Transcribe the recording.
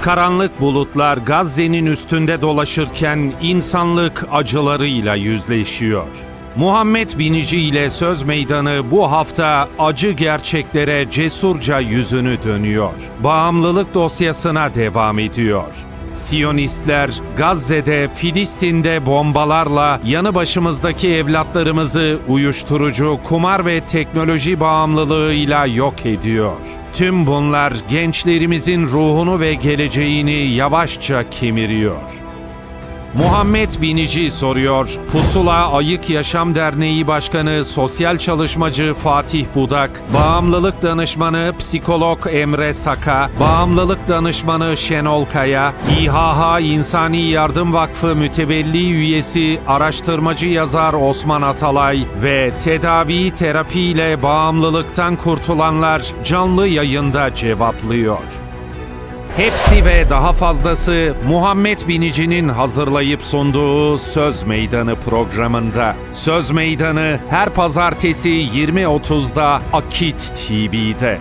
Karanlık bulutlar Gazze'nin üstünde dolaşırken insanlık acılarıyla yüzleşiyor. Muhammed Binici ile Söz Meydanı bu hafta acı gerçeklere cesurca yüzünü dönüyor. Bağımlılık dosyasına devam ediyor. Siyonistler Gazze'de, Filistin'de bombalarla yanı başımızdaki evlatlarımızı uyuşturucu, kumar ve teknoloji bağımlılığıyla yok ediyor. Tüm bunlar gençlerimizin ruhunu ve geleceğini yavaşça kemiriyor. Muhammed Binici soruyor. Pusula Ayık Yaşam Derneği Başkanı Sosyal Çalışmacı Fatih Budak, Bağımlılık Danışmanı Psikolog Emre Saka, Bağımlılık Danışmanı Şenol Kaya, İHH İnsani Yardım Vakfı Mütevelli Üyesi Araştırmacı Yazar Osman Atalay ve tedavi terapiyle bağımlılıktan kurtulanlar canlı yayında cevaplıyor. Hepsi ve daha fazlası Muhammed Binici'nin hazırlayıp sunduğu Söz Meydanı programında. Söz Meydanı her pazartesi 20.30'da Akit TV'de.